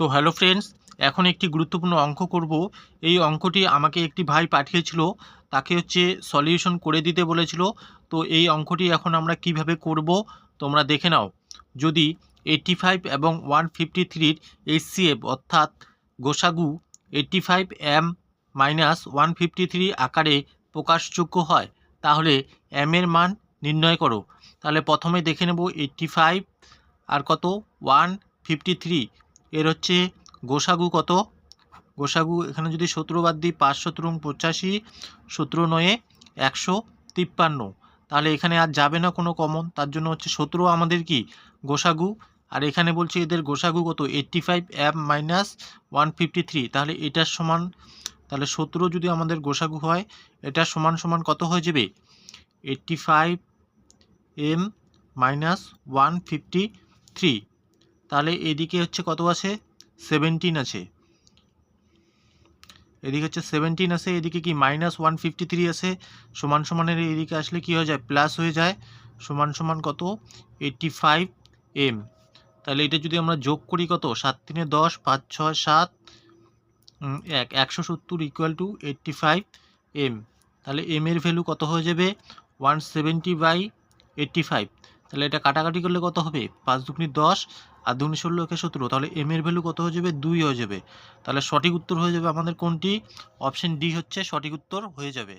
তো hello friends, এখন একটি গুরুত্বপূর্ণ অঙ্ক করব। এই অঙ্কটি আমাকে একটি ভাই পাঠিয়েছিল, তাকে হচ্ছে সলিউশন করে দিতে বলেছিল। তো এই অঙ্কটি এখন আমরা কীভাবে করব তোমরা দেখে নাও। যদি এইট্টি ফাইভ এবং ওয়ান ফিফটি থ্রির এইচসিএফ অর্থাৎ গোসাগু eighty five M minus one fifty three আকারে প্রকাশযোগ্য হয়, তাহলে এম এর মান নির্ণয় করো। তাহলে প্রথমে দেখে নেব এইট্টি ফাইভ আর কত? ওয়ান ফিফটি থ্রি এর হচ্ছে গোসাগু কত? গোসাগু এখানে যদি সতেরো বাদ দিই, পাঁচ সতেরো পঁচাশি সতেরো নয়ে, একশো তিপ্পান্ন। তাহলে এখানে আর যাবে না কোনো কমন তার জন্য হচ্ছে সতেরো আমাদের কি? গোসাগু। আর এখানে বলছে এদের গোসাগু কত? এইট্টি ফাইভ অ্যাপ মাইনাস ওয়ান ফিফটি থ্রি তাহলে এটার সমান, তাহলে সতেরো যদি আমাদের গোসাগু হয়, এটার সমান সমান কত হয়ে যাবে? Eighty five M minus one fifty three তাহলে এদিকে হচ্ছে কত আছে? সেভেন্টিন আছে। এদিকে হচ্ছে সেভেন্টিন আছে, এদিকে কি মাইনাস ওয়ান ফিফটি থ্রি আছে? সমান সমানের এদিকে আসলে কি হয়ে যায়? প্লাস হয়ে যায়। সমান সমান কত? এইট্টি ফাইভ এম তাহলে এটা যদি আমরা যোগ করি কত? সাত তিনে দশ, পাঁচ ছয় সাত এক, একশো সত্তর equal to eighty five M তাহলে এম এর ভ্যালু কত হয়ে যাবে? One seventy by eighty five তাহলে এটা কাটাকাটি করলে কত হবে? পাঁচ দুগুনি দশ। আর দুগুনি ষোলো একে সতেরো, তাহলে এম এর ভ্যালু কত হয়ে যাবে? দুই হয়ে যাবে। তাহলে সঠিক উত্তর হয়ে যাবে আমাদের কোনটি? অপশন ডি হচ্ছে সঠিক উত্তর হয়ে যাবে।